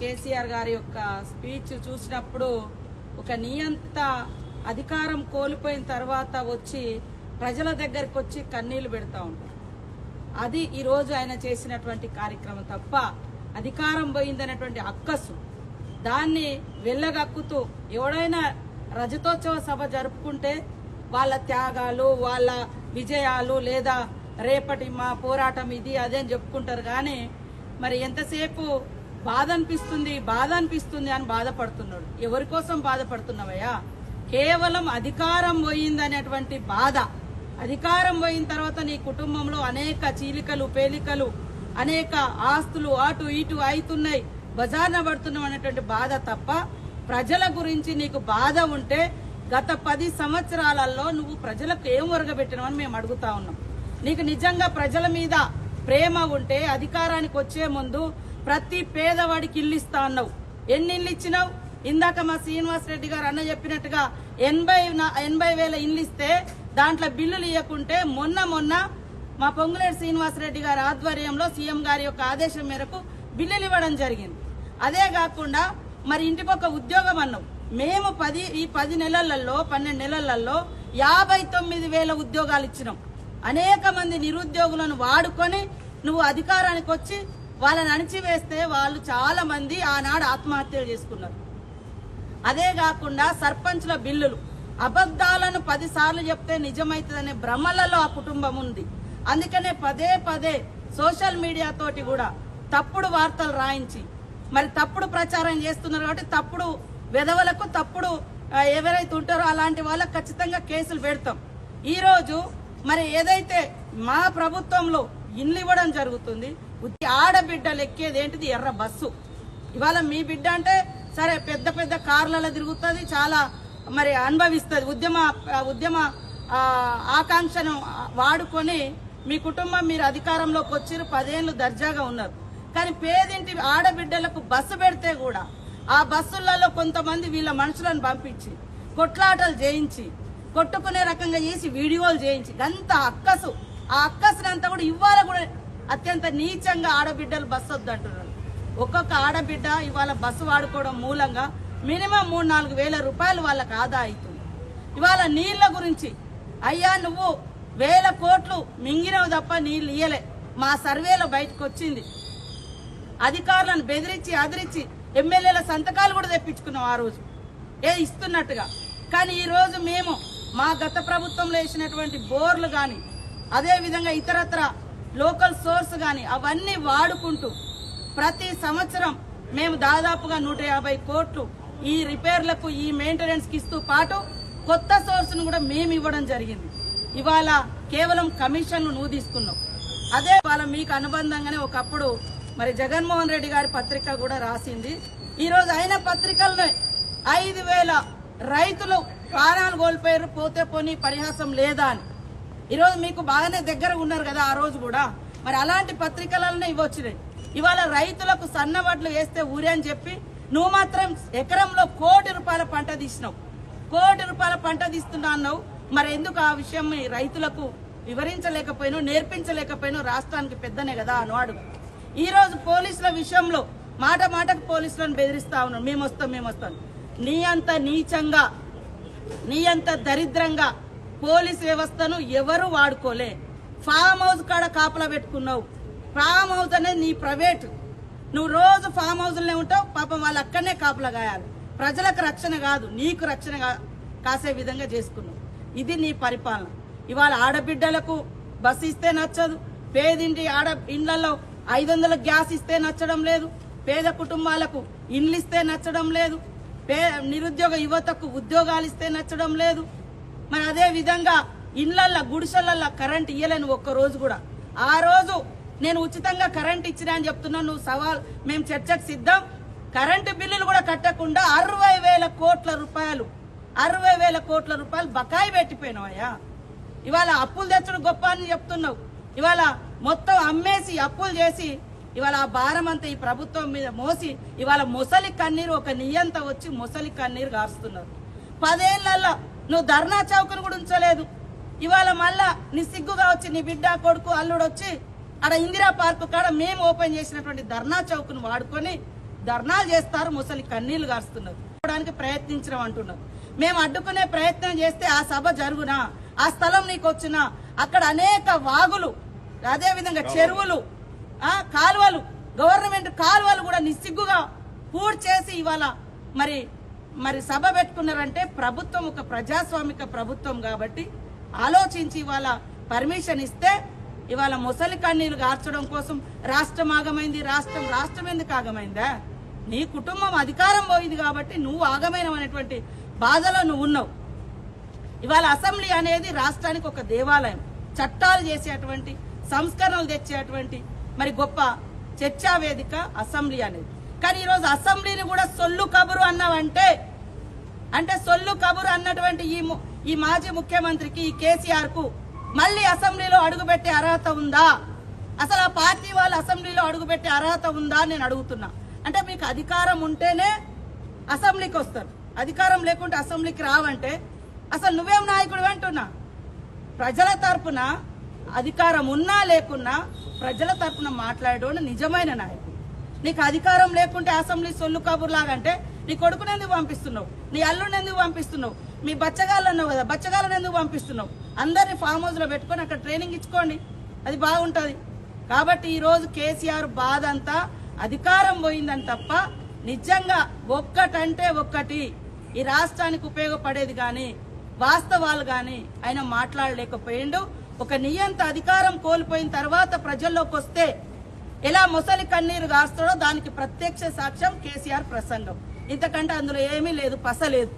కేసీఆర్ గారి యొక్క స్పీచ్ చూసినప్పుడు ఒక నియంత అధికారం కోల్పోయిన తర్వాత వచ్చి ప్రజల దగ్గరికి వచ్చి కన్నీళ్ళు పెడతా ఉంటారు. అది ఈరోజు ఆయన చేసినటువంటి కార్యక్రమం తప్ప అధికారం పోయిందనేటువంటి అక్కసు. దాన్ని వెళ్ళగక్కుతూ ఎవడైనా రజతోత్సవ సభ జరుపుకుంటే వాళ్ళ త్యాగాలు వాళ్ళ విజయాలు లేదా రేపటి మా పోరాటం ఇది అదే అని చెప్పుకుంటారు. కానీ మరి ఎంతసేపు బాధ అనిపిస్తుంది బాధ అనిపిస్తుంది అని బాధపడుతున్నాడు. ఎవరి కోసం బాధపడుతున్నావయ్యా? కేవలం అధికారం పోయిందనేటువంటి బాధ. అధికారం పోయిన తర్వాత నీ కుటుంబంలో అనేక చీలికలు పేలికలు అనేక ఆస్తులు అటు ఇటు అవుతున్నాయి బజార్న పడుతున్నాం అనేటువంటి బాధ తప్ప ప్రజల గురించి నీకు బాధ ఉంటే గత పది సంవత్సరాలలో నువ్వు ప్రజలకు ఏం ఒరగబెట్టినవని మేము అడుగుతా ఉన్నాం. నీకు నిజంగా ప్రజల మీద ప్రేమ ఉంటే అధికారానికి వచ్చే ముందు ప్రతి పేదవాడికి ఇల్లు ఇస్తా అన్నావు. ఎన్ని ఇల్లు ఇచ్చినావు? ఇందాక మా శ్రీనివాస్ రెడ్డి గారు అన్న చెప్పినట్టుగా ఎనభై ఎనభై వేల ఇల్లు ఇస్తే దాంట్లో బిల్లులు ఇవ్వకుంటే మొన్న మొన్న మా పొంగులేటి శ్రీనివాస్ రెడ్డి గారి ఆధ్వర్యంలో సీఎం గారి యొక్క ఆదేశం మేరకు బిల్లులు ఇవ్వడం జరిగింది. అదే కాకుండా మరి ఇంటికి ఉద్యోగం అన్నావు మేము పది ఈ పది నెలలలో పన్నెండు నెలలలో యాభై తొమ్మిది వేల ఉద్యోగాలు ఇచ్చినాం. అనేక మంది నిరుద్యోగులను వాడుకొని నువ్వు అధికారానికి వచ్చి వాళ్ళని అణిచివేస్తే వాళ్ళు చాలా మంది ఆనాడు ఆత్మహత్యలు చేసుకున్నారు. అదే కాకుండా సర్పంచ్ల బిల్లులు. అబద్ధాలను పదిసార్లు చెప్తే నిజమైతుందనే భ్రమలలో ఆ కుటుంబం ఉంది. అందుకనే పదే పదే సోషల్ మీడియా తోటి కూడా తప్పుడు వార్తలు రాయించి మరి తప్పుడు ప్రచారం చేస్తున్నారు కాబట్టి తప్పుడు విధవలకు తప్పుడు ఎవరైతే ఉంటారో అలాంటి వాళ్ళకు ఖచ్చితంగా కేసులు పెడతాం. ఈరోజు మరి ఏదైతే మా ప్రభుత్వంలో ఇల్లు ఇవ్వడం జరుగుతుంది ఉత్తి ఆడబిడ్డలు ఎక్కేది ఏంటిది? ఎర్ర బస్సు. ఇవాళ మీ బిడ్డ అంటే సరే పెద్ద పెద్ద కార్లలో తిరుగుతుంది చాలా మరి అనుభవిస్తుంది. ఉద్యమ ఉద్యమ ఆకాంక్షను వాడుకొని మీ కుటుంబం మీరు అధికారంలోకి వచ్చారు పదేళ్ళు దర్జాగా ఉన్నారు. కానీ పేదింటి ఆడబిడ్డలకు బస్సు పెడితే కూడా ఆ బస్సులలో కొంతమంది వీళ్ళ మనుషులను పంపించి కొట్లాటలు చేయించి కొట్టుకునే రకంగా చేసి వీడియోలు చేయించి అంత అక్కసు. ఆ అక్కసునంతా కూడా ఇవాళ కూడా అత్యంత నీచంగా ఆడబిడ్డలు బస్సు వద్దంటున్నారు. ఒక్కొక్క ఆడబిడ్డ ఇవాళ బస్సు వాడుకోవడం మూలంగా మినిమం మూడు నాలుగు వేల రూపాయలు వాళ్ళకి ఆదా అవుతుంది. ఇవాళ నీళ్ళ గురించి అయ్యా నువ్వు వేల కోట్లు మింగినవు తప్ప నీళ్ళు ఇయ్యలే. మా సర్వేలో బయటకు వచ్చింది. అధికారులను బెదిరించి అదిరించి ఎమ్మెల్యేల సంతకాలు కూడా తెప్పించుకున్నాం ఆ రోజు. ఏ ఇస్తున్నట్టుగా. కానీ ఈరోజు మేము మా గత ప్రభుత్వంలో వేసినటువంటి బోర్లు కానీ అదేవిధంగా ఇతరత్ర లోకల్ సోర్స్ కానీ అవన్నీ వాడుకుంటూ ప్రతి సంవత్సరం మేము దాదాపుగా నూట యాభై కోట్లు ఈ రిపేర్లకు ఈ మెయింటెనెన్స్కి ఇస్తూ పాటు కొత్త సోర్స్ను కూడా మేము ఇవ్వడం జరిగింది. ఇవాళ కేవలం కమిషన్లు నువ్వు తీసుకున్నావు. అదే వాళ్ళ మీకు అనుబంధంగానే ఒకప్పుడు మరి జగన్మోహన్ రెడ్డి గారి పత్రిక కూడా రాసింది. ఈరోజు అయిన పత్రికల్లో ఐదు వేల రైతులు ప్రాణాలు కోల్పోయారు పోతే పోనీ పరిహాసం లేదా అని. ఈరోజు మీకు బాగానే దగ్గర ఉన్నారు కదా ఆ రోజు కూడా. మరి అలాంటి పత్రికలనే ఇవ్వచ్చినాయి ఇవాళ రైతులకు సన్నవడ్లు వేస్తే ఊరే అని చెప్పి నువ్వు మాత్రం ఎకరంలో కోటి రూపాయల పంట తీసినావు. కోటి రూపాయల పంట తీస్తున్నా అన్నావు. మరి ఎందుకు ఆ విషయం రైతులకు వివరించలేకపోయినా నేర్పించలేకపోయినా రాష్ట్రానికి పెద్దనే కదా అనువాడు ఈ రోజు పోలీసుల విషయంలో మాట మాటకు పోలీసులను బెదిరిస్తా ఉన్నాం. మేము వస్తాం మేము వస్తాం నీ అంత నీచంగా నీ అంత దరిద్రంగా పోలీస్ వ్యవస్థను ఎవరు వాడుకోలే. ఫామ్ హౌస్ కాడ కాపలా పెట్టుకున్నావు. ఫామ్ హౌస్ అనేది నీ ప్రైవేట్. నువ్వు రోజు ఫామ్ హౌస్లోనే ఉంటావు పాపం వాళ్ళు అక్కడనే కాపలా కాయాలి ప్రజలకు రక్షణ కాదు నీకు రక్షణ కా- కాసే విధంగా చేసుకున్నావు. ఇది నీ పరిపాలన. ఇవాళ ఆడబిడ్డలకు బస్సు ఇస్తే నచ్చదు పేదింటి ఆడ ఇండ్లలో ఐదు వందల గ్యాస్ ఇస్తే నచ్చడం లేదు పేద కుటుంబాలకు ఇండ్లు ఇస్తే నచ్చడం లేదు పే నిరుద్యోగ యువతకు ఉద్యోగాలు ఇస్తే నచ్చడం లేదు మరి అదే విధంగా ఇండ్లల్లో గుడిసెలల్లో కరెంట్ ఇయ్యలేను ఒక్క రోజు కూడా. ఆ రోజు నేను ఉచితంగా కరెంట్ ఇచ్చినా అని చెప్తున్నాను నువ్వు సవాల్ మేము చర్చకు సిద్ధం. కరెంటు బిల్లులు కూడా కట్టకుండా అరవై వేల కోట్ల రూపాయలు అరవై వేల కోట్ల రూపాయలు బకాయి పెట్టిపోయినావయ్యా. ఇవాళ అప్పులు తెచ్చడం గొప్ప అని చెప్తున్నావు. ఇవాళ మొత్తం అమ్మేసి అప్పులు చేసి ఇవాళ ఆ భారం అంతా ఈ ప్రభుత్వం మీద మోసి ఇవాళ ముసలి కన్నీరు ఒక నియంత వచ్చి ముసలి కన్నీరు గారుస్తున్నారు. పదేళ్ళలో నువ్వు ధర్నా చౌకను కూడా ఉంచలేదు. ఇవాళ మళ్ళా నీ సిగ్గుగా వచ్చి నీ బిడ్డ కొడుకు అల్లుడు వచ్చి ఆడ ఇందిరా పార్కు కాడ మేము ఓపెన్ చేసినటువంటి ధర్నా చౌక్ను వాడుకొని ధర్నాలు చేస్తారు ముసలి కన్నీళ్ళు గారుస్తున్నారు. చెప్పడానికి ప్రయత్నించడం అంటున్నారు. మేము అడ్డుకునే ప్రయత్నం చేస్తే ఆ సభ జరుగునా? ఆ స్థలం నీకు వచ్చినా? అక్కడ అనేక వాగులు అదే విధంగా చెరువులు ఆ కాలువలు గవర్నమెంట్ కాలువలు కూడా నిస్సిగ్గుగా పూర్తి చేసి ఇవాళ మరి మరి సభ పెట్టుకున్నారంటే ప్రభుత్వం ఒక ప్రజాస్వామిక ప్రభుత్వం కాబట్టి ఆలోచించి ఇవాళ పర్మిషన్ ఇస్తే ఇవాళ ముసలి కన్నీళ్ళు గార్చడం కోసం రాష్ట్రం ఆగమైంది రాష్ట్రం రాష్ట్రం ఎందుకు ఆగమైందా? నీ కుటుంబం అధికారం పోయింది కాబట్టి నువ్వు ఆగమైన అనేటువంటి బాధలో నువ్వు ఉన్నావు. ఇవాళ అసెంబ్లీ అనేది రాష్ట్రానికి ఒక దేవాలయం. చట్టాలు చేసేటువంటి సంస్కరణలు తెచ్చేటువంటి మరి గొప్ప చర్చా వేదిక అసెంబ్లీ అనేది. కానీ ఈరోజు అసెంబ్లీని కూడా సొల్లు కబురు అన్నావంటే అంటే సొల్లు కబురు అన్నటువంటి ఈ ఈ మాజీ ముఖ్యమంత్రికి ఈ కేసీఆర్కు మళ్ళీ అసెంబ్లీలో అడుగుపెట్టే అర్హత ఉందా? అసలు ఆ పార్టీ వాళ్ళు అసెంబ్లీలో అడుగుపెట్టే అర్హత ఉందా నేను అడుగుతున్నా. అంటే మీకు అధికారం ఉంటేనే అసెంబ్లీకి వస్తారు. అధికారం లేకుంటే అసెంబ్లీకి రావంటే అసలు నువ్వేం నాయకుడు అంటున్నా? ప్రజల తరపున అధికారం ఉన్నా లేకున్నా ప్రజల తరపున మాట్లాడేవాడు నిజమైన నాయకుడు. నీకు అధికారం లేకుంటే అసెంబ్లీ సొల్లు కబుర్లాగంటే నీ కొడుకుని ఎందుకు పంపిస్తున్నావు? నీ అల్లుడిని ఎందుకు పంపిస్తున్నావు? మీ బచ్చగాళ్ళు అన్నావు కదా బచ్చగాళ్ళని ఎందుకు పంపిస్తున్నావు? అందరిని ఫామ్ హౌస్లో పెట్టుకొని అక్కడ ట్రైనింగ్ ఇచ్చుకోండి. అది బాగుంటుంది. కాబట్టి ఈరోజు కేసీఆర్ బాధ అంతా అధికారం పోయిందని తప్ప నిజంగా ఒక్కటంటే ఒక్కటి ఈ రాష్ట్రానికి ఉపయోగపడేది కానీ వాస్తవాలు కానీ ఆయన మాట్లాడలేకపోయిండు. ఒక నియంత అధికారం కోల్పోయిన తర్వాత ప్రజల్లోకి వస్తే ఎలా ముసలి కన్నీరు కాస్తాడో దానికి ప్రత్యక్ష సాక్ష్యం కేసీఆర్ ప్రసంగం. ఇంతకంటే అందులో ఏమీ లేదు పస లేదు.